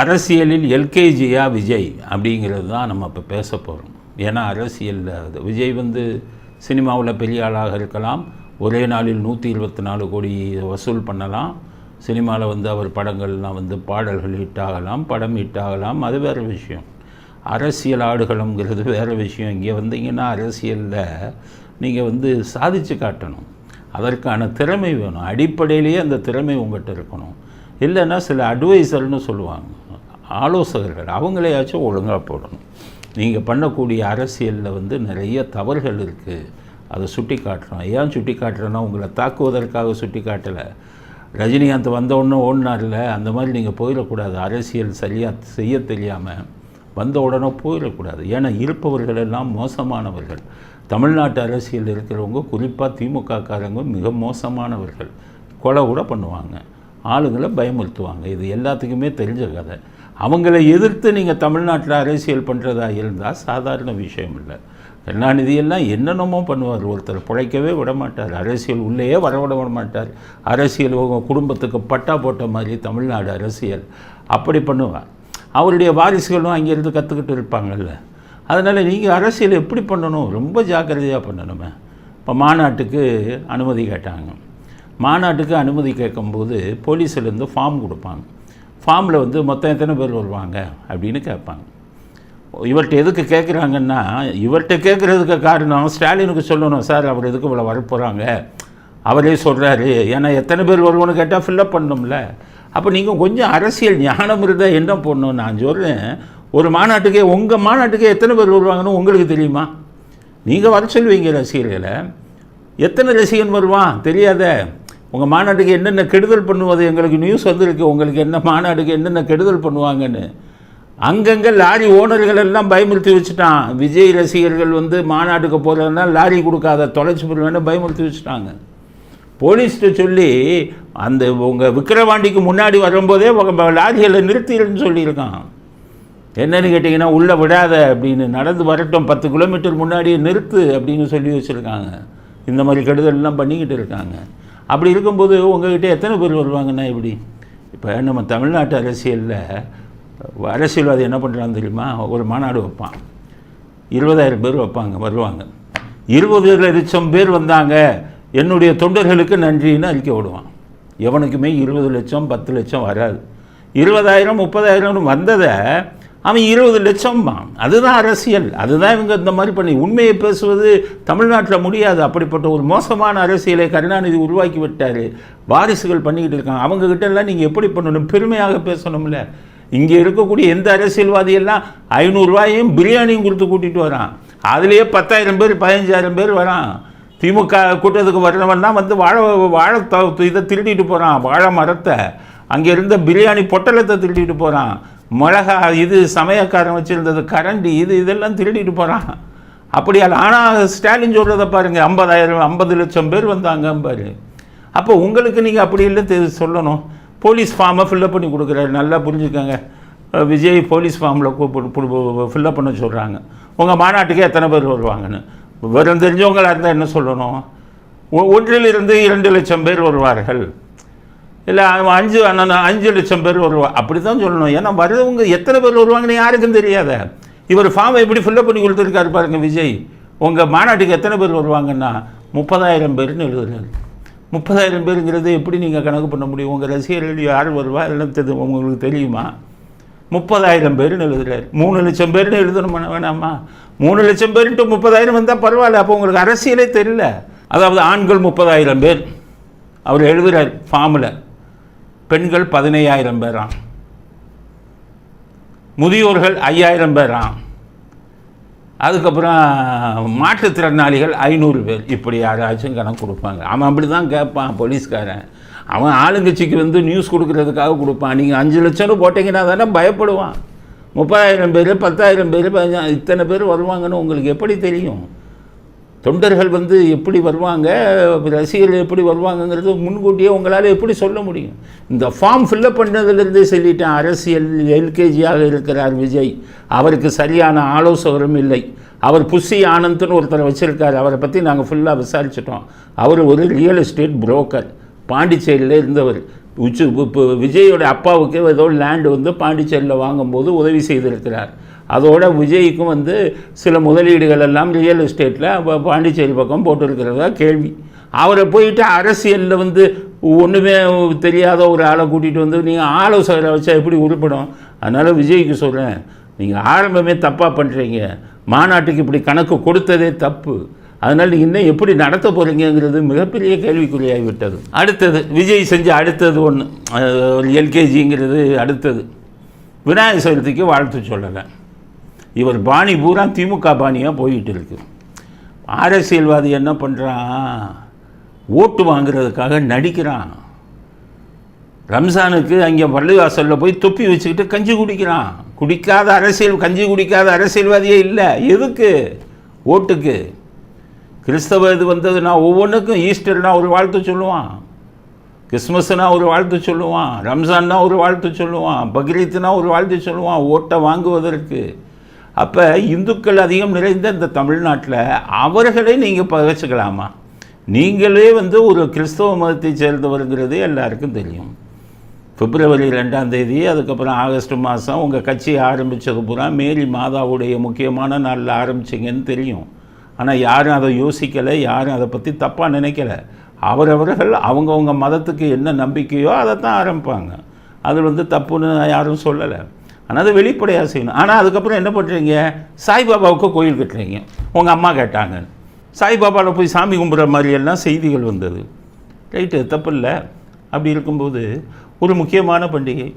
அரசியலில் எல்கேஜியா விஜய் அப்படிங்கிறது தான் நம்ம இப்போ பேச போகிறோம் ஏன்னா அரசியலில் அது விஜய் வந்து சினிமாவில் பெரிய ஆளாக இருக்கலாம். ஒரே நாளில் நூற்றி இருபத்தி நாலு கோடி வசூல் பண்ணலாம். சினிமாவில் வந்து அவர் படங்கள்லாம் வந்து பாடல்கள் ஹிட் ஆகலாம் படம் ஹிட் ஆகலாம். அது வேறு விஷயம். அரசியல் ஆடுகளம்ங்கிறது வேறு விஷயம். இங்கே வந்தீங்கன்னா அரசியலில் நீங்கள் வந்து சாதித்து காட்டணும். அதற்கான திறமை வேணும். அடிப்படையிலேயே அந்த திறமை உங்கள்கிட்ட இருக்கணும். இல்லைன்னா சில அட்வைசர்னு சொல்லுவாங்க. ஆலோசகர்கள் அவங்களையாச்சும் ஒழுங்காக போடணும். நீங்கள் பண்ணக்கூடிய அரசியலில் வந்து நிறைய தவறுகள் இருக்குது அதை சுட்டி காட்டுறோம் ஏன் சுட்டி காட்டுறேன்னா உங்களை தாக்குவதற்காக சுட்டி காட்டலை ரஜினிகாந்த் வந்தவுடனே ஓடினார்ல அந்த மாதிரி நீங்கள் போயிடக்கூடாது. அரசியல் சரியாக செய்ய தெரியாமல் வந்த உடனே போயிடக்கூடாது. ஏன்னா இருப்பவர்கள் எல்லாம் மோசமானவர்கள். தமிழ்நாட்டு அரசியல் இருக்கிறவங்க குறிப்பாக திமுக காரங்க மிக மோசமானவர்கள். கொலை கூட பண்ணுவாங்க. ஆளுங்களை பயமுறுத்துவாங்க. இது எல்லாத்துக்குமே தெரிஞ்ச கதை. அவங்கள எதிர்த்து நீங்கள் தமிழ்நாட்டில் அரசியல் பண்ணுறதா இருந்தால் சாதாரண விஷயம் இல்லை. கருணாநிதியெல்லாம் என்னென்னமோ பண்ணுவார். ஒருத்தர் பிழைக்கவே விட மாட்டார் அரசியல் உள்ளேயே வர விட விட மாட்டார். அரசியல் குடும்பத்துக்கு பட்டா போட்ட மாதிரி தமிழ்நாடு அரசியல். அப்படி பண்ணுவார். அவருடைய வாரிசுகளும் அங்கேருந்து கற்றுக்கிட்டு இருப்பாங்கல்ல. அதனால் நீங்கள் அரசியல் எப்படி பண்ணணும்? ரொம்ப ஜாக்கிரதையாக பண்ணணுமே. இப்போ மாநாட்டுக்கு அனுமதி கேட்டாங்க. மாநாட்டுக்கு அனுமதி கேட்கும்போது போலீஸ்லேருந்து ஃபார்ம் கொடுப்பாங்க. ஃபார்மில் வந்து மொத்தம் எத்தனை பேர் வருவாங்க அப்படின்னு கேட்பாங்க. இவர்கிட்ட எதுக்கு கேட்குறாங்கன்னா இவர்கிட்ட கேட்குறதுக்கு காரணம் ஸ்டாலினுக்கு சொல்லணும். சார் அவர் எதுக்கு இவ்வளோ வரப்போகிறாங்க அவரே சொல்கிறாரு ஏன்னா எத்தனை பேர் வருவோன்னு கேட்டால் ஃபில்லப் பண்ணணும்ல அப்போ நீங்கள் கொஞ்சம் அரசியல் ஞானம் இருந்தால் என்ன பண்ணணும் நான் சொல்கிறேன் ஒரு மாநாட்டுக்கே உங்கள் மாநாட்டுக்கே எத்தனை பேர் வருவாங்கன்னு உங்களுக்கு தெரியுமா? நீங்கள் வர சொல்லுவீங்க ரசிகர்களை. எத்தனை ரசிகன் வருவான்? தெரியாத. உங்கள் மாநாட்டுக்கு என்னென்ன கெடுதல் பண்ணுவது? எங்களுக்கு நியூஸ் வந்திருக்கு. உங்களுக்கு என்ன மாநாட்டுக்கு என்னென்ன கெடுதல் பண்ணுவாங்கன்னு? அங்கங்கே லாரி ஓனர்கள் எல்லாம் பயமுறுத்தி வச்சுட்டான். விஜய் ரசிகர்கள் வந்து மாநாட்டுக்கு போகிறதுனா லாரி கொடுக்காத தொலைச்சி போடுவேன்னு பயமுறுத்தி வச்சுட்டாங்க. போலீஸ்கிட்ட சொல்லி அந்த உங்கள் விக்கிரவாண்டிக்கு முன்னாடி வரும்போதே உங்கள் லாரிகளை நிறுத்திடுன்னு சொல்லியிருக்கான். என்னன்னு கேட்டிங்கன்னா உள்ளே விடாத அப்படின்னு நடந்து வரட்டும். பத்து கிலோமீட்டர் முன்னாடியே நிறுத்து அப்படின்னு சொல்லி வச்சுருக்காங்க. இந்த மாதிரி கெடுதல்லாம் பண்ணிக்கிட்டு இருக்காங்க. அப்படி இருக்கும்போது உங்கள்கிட்ட எத்தனை பேர் வருவாங்கன்னா இப்படி? இப்போ நம்ம தமிழ்நாட்டு அரசியலில் அரசியல்வாதி என்ன பண்ணுறான்னு தெரியுமா? ஒரு மாநாடு வைப்பான். இருபதாயிரம் பேர் வைப்பாங்க வருவாங்க. இருபது லட்சம் பேர் வந்தாங்க என்னுடைய தொண்டர்களுக்கு நன்றின்னு அறிக்கை விடுவான் எவனுக்குமே இருபது லட்சம் பத்து லட்சம் வராது. இருபதாயிரம் முப்பதாயிரம்னு வந்ததை அவன் இருபது லட்சம் அதுதான் அரசியல். அதுதான் இவங்க இந்த மாதிரி பண்ணி. உண்மையை பேசுவது தமிழ்நாட்டில் முடியாது. அப்படிப்பட்ட ஒரு மோசமான அரசியலை கருணாநிதி உருவாக்கி விட்டார். வாரிசுகள் பண்ணிக்கிட்டு இருக்காங்க. அவங்கக்கிட்டலாம் நீங்கள் எப்படி பண்ணணும்? பெருமையாக பேசணும்ல. இங்கே இருக்கக்கூடிய எந்த அரசியல்வாதியெல்லாம் ஐநூறுரூவாயும் பிரியாணியும் கொடுத்து கூட்டிகிட்டு வரான். அதுலேயே பத்தாயிரம் பேர் பதினஞ்சாயிரம் பேர் வரான். திமுக கூட்டத்துக்கு வர்றவன் தான் வந்து வாழை வாழை இதை திருடிட்டு போகிறான் வாழை மரத்தை. அங்கே இருந்த பிரியாணி பொட்டலத்தை திருடிட்டு போகிறான் மிளகா இது சமயக்காரன் வச்சுருந்தது கரண்டி இது இதெல்லாம் திருடிட்டு போகிறான் அப்படியால் ஆனால் ஸ்டாலின் சொல்கிறத பாருங்கள் ஐம்பதாயிரம் ஐம்பது லட்சம் பேர் வந்தாங்க பாரு. அப்போ உங்களுக்கு நீங்கள் அப்படி இல்லை தெ- சொல்லணும். போலீஸ் ஃபார்மை ஃபில்லப் பண்ணி கொடுக்குறாரு நல்லா புரிஞ்சுக்கோங்க. விஜய் போலீஸ் ஃபார்மில் ஃபில்லப் பண்ண சொல்கிறாங்க உங்கள் மாநாட்டுக்கு எத்தனை பேர் வருவாங்கன்னு. விவரம் தெரிஞ்சவங்களாக இருந்தால் என்ன சொல்லணும்? ஒ- ஒன்றிலிருந்து இரண்டு லட்சம் பேர் வருவார்கள். இல்லை அஞ்சு அஞ்சு லட்சம் பேர் வருவாங்க அப்படி தான் சொல்லணும். ஏன்னா வருவங்க எத்தனை பேர் வருவாங்கன்னு யாருக்கும் தெரியாத. இவர் ஃபார்மை எப்படி ஃபில்லப் பண்ணி கொடுத்துருக்காரு பாருங்க விஜய். உங்கள் மாநாட்டுக்கு எத்தனை பேர் வருவாங்கன்னா முப்பதாயிரம் பேர்னு எழுதுறாரு. முப்பதாயிரம் பேருங்கிறது எப்படி நீங்கள் கணக்கு பண்ண முடியும்? உங்கள் ரசிகர்கள் யார் வருவா இல்லைன்னு தெரியும். உங்களுக்கு தெரியுமா? முப்பதாயிரம் பேர்னு எழுதுறாரு. மூணு லட்சம் பேர்னு எழுதணும் வேணாமா? மூணு லட்சம் பேருன்ட்டு முப்பதாயிரம் வந்தால் பரவாயில்ல. அப்போ உங்களுக்கு அரசியலே தெரியல. அதாவது ஆண்கள் முப்பதாயிரம் பேர். அவர் எழுதுகிறார் ஃபார்மில் பெண்கள் பதினையாயிரம் பேராம் முதியோர்கள் ஐயாயிரம் பேராம் அதுக்கப்புறம் மாற்றுத்திறனாளிகள் ஐநூறு பேர். இப்படி யாராச்சும் கணக்கு கொடுப்பாங்க. அவன் அப்படி தான் கேட்பான் போலீஸ்காரன். அவன் ஆளுங்கட்சிக்கு வந்து நியூஸ் கொடுக்கறதுக்காக கொடுப்பான். நீங்கள் அஞ்சு லட்சம்னு போட்டிங்கன்னா தானே பயப்படுவான். முப்பதாயிரம் பேர் பத்தாயிரம் பேர் இத்தனை பேர் வருவாங்கன்னு உங்களுக்கு எப்படி தெரியும்? தொண்டர்கள் வந்து எப்படி வருவாங்க ரசிகர்கள் எப்படி வருவாங்கங்கிறது முன்கூட்டியே உங்களால் எப்படி சொல்ல முடியும். இந்த ஃபார்ம் ஃபில்லப் பண்ணதுலேருந்தே சொல்லிட்டேன் அரசியல் எல்கேஜியாக இருக்கிறார் விஜய். அவருக்கு சரியான ஆலோசகரும் இல்லை. அவர் புஷி ஆனந்த்னு ஒருத்தரை வச்சுருக்காரு. அவரை பற்றி நாங்கள் ஃபுல்லாக விசாரிச்சிட்டோம். அவர் ஒரு ரியல் எஸ்டேட் புரோக்கர் பாண்டிச்சேரியில் இருந்தவர். உச்சு இப்போ விஜயோட அப்பாவுக்கு ஏதோ லேண்டு வந்து பாண்டிச்சேரியில் வாங்கும்போது உதவி செய்திருக்கிறார். அதோட விஜய்க்கும் வந்து சில முதலீடுகள் எல்லாம் ரியல் எஸ்டேட்டில் பாண்டிச்சேரி பக்கம் போட்டிருக்கிறதா கேள்வி. அவரை போயிட்டு அரசியலில் வந்து ஒன்றுமே தெரியாத ஒரு ஆளை கூட்டிகிட்டு வந்து நீங்கள் ஆலோசகரை வச்சா எப்படி உருப்படும்? அதனால் விஜய்க்கு சொல்கிறேன் நீங்கள் ஆரம்பமே தப்பாக பண்ணுறீங்க மாநாட்டுக்கு இப்படி கணக்கு கொடுத்ததே தப்பு. அதனால் நீங்கள் இன்னும் எப்படி நடத்த போகிறீங்கிறது மிகப்பெரிய கேள்விக்குறியாகி விட்டது அடுத்தது விஜய் செஞ்ச அடுத்தது ஒன்று ஒரு எல்கேஜிங்கிறது அடுத்தது. விநாயகர் சதுர்த்திக்கு வாழ்த்து சொல்லலை. இவர் பாணி பூரா திமுக பாணியாக போயிட்டு இருக்கு. அரசியல்வாதி என்ன பண்ணுறான் ஓட்டு வாங்குறதுக்காக நடிக்கிறான். ரம்ஜானுக்கு அங்கே பள்ளிவாசலில் போய் தொப்பி வச்சுக்கிட்டு கஞ்சி குடிக்கிறான். குடிக்காத அரசியல் கஞ்சி குடிக்காத அரசியல்வாதியே இல்லை. எதுக்கு? ஓட்டுக்கு. கிறிஸ்தவ இது வந்ததுன்னா ஒவ்வொன்றுக்கும் ஈஸ்டர்னா ஒரு வாழ்த்து சொல்லுவான். கிறிஸ்மஸ்னா ஒரு வாழ்த்து சொல்லுவான். ரம்ஜான்னா ஒரு வாழ்த்து சொல்லுவான். பக்ரீத்னா ஒரு வாழ்த்து சொல்லுவான். ஓட்டை வாங்குவதற்கு. அப்போ இந்துக்கள் அதிகம் நிறைந்த இந்த தமிழ்நாட்டில் அவர்களை நீங்கள் பகச்சிக்கலாமா? நீங்களே வந்து ஒரு கிறிஸ்தவ மதத்தை சேர்ந்தவருங்கிறது எல்லாருக்கும் தெரியும். பிப்ரவரி ரெண்டாம் தேதி அதுக்கப்புறம் ஆகஸ்ட் மாதம் உங்கள் கட்சி ஆரம்பித்தது பூரா மேரி மாதாவுடைய முக்கியமான நாளில் ஆரம்பிச்சிங்கன்னு தெரியும். ஆனால் யாரும் அதை யோசிக்கலை யாரும் அதை பற்றி தப்பாக நினைக்கல. அவரவர்கள் அவங்கவுங்க மதத்துக்கு என்ன நம்பிக்கையோ அதை தான் ஆரம்பிப்பாங்க. அது வந்து தப்புன்னு யாரும் சொல்லலை. ஆனால் அது வெளிப்படையாக செய்யணும். ஆனால் அதுக்கப்புறம் என்ன பண்ணுறீங்க சாய்பாபாவுக்கு கோயில் கட்டுறீங்க. உங்கள் அம்மா கேட்டாங்க. சாய்பாபாவில் போய் சாமி கும்பிட்ற மாதிரியெல்லாம் செய்திகள் வந்தது. ரைட்டு தப்பு இல்லை அப்படி இருக்கும்போது ஒரு முக்கியமான பண்டிகை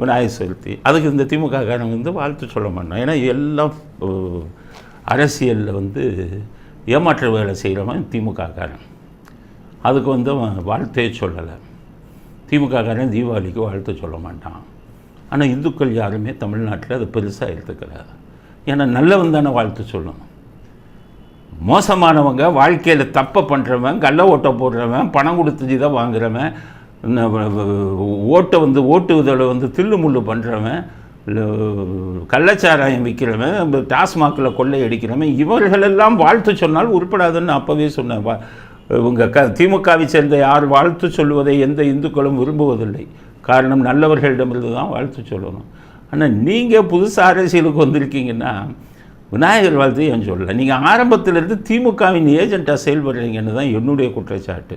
விநாயகர் சதுர்த்தி. அதுக்கு இந்த திமுக காரணம் வந்து வாழ்த்து சொல்ல மாட்டோம் ஏன்னா எல்லாம் அரசியலில் வந்து ஏமாற்ற வேலை செய்கிறவன் திமுகக்காரன் அதுக்கு வந்து அவன் வாழ்த்தே சொல்லலை. திமுகக்காரன் தீபாவளிக்கு வாழ்த்து சொல்ல மாட்டான். ஆனால் இந்துக்கள் யாருமே தமிழ்நாட்டில் அதை பெருசாக எடுத்துக்கல. ஏன்னா நல்லவன் தானே வாழ்த்து சொல்லணும். மோசமானவங்க வாழ்க்கையில் தப்பை பண்ணுறவன் கள்ள ஓட்டை போடுறவன் பணம் கொடுத்து தான் வாங்குறவன் ஓட்டை வந்து ஓட்டுவதில் வந்து தில்லு முள்ளு பண்ணுறவன் கள்ளச்சாராயம் விற்கிறவன் டாஸ்மாகில் கொள்ளை அடிக்கிறவன் இவர்களெல்லாம் வாழ்த்து சொன்னால் உருப்படாதுன்னு அப்போவே சொன்னேன். வா உங்கள் க திமுகவை சேர்ந்த யார் வாழ்த்து சொல்லுவதை எந்த இந்துக்களும் விரும்புவதில்லை. காரணம் நல்லவர்களிடமிருந்து தான் வாழ்த்து சொல்லணும். ஆனால் நீங்கள் புதுசாக அரசியலுக்கு வந்திருக்கீங்கன்னா விநாயகர் வாழ்த்து ஏன் சொல்லலை? நீங்கள் ஆரம்பத்திலேருந்து திமுகவின் ஏஜெண்ட்டாக செயல்படுறீங்கன்னு தான் என்னுடைய குற்றச்சாட்டு.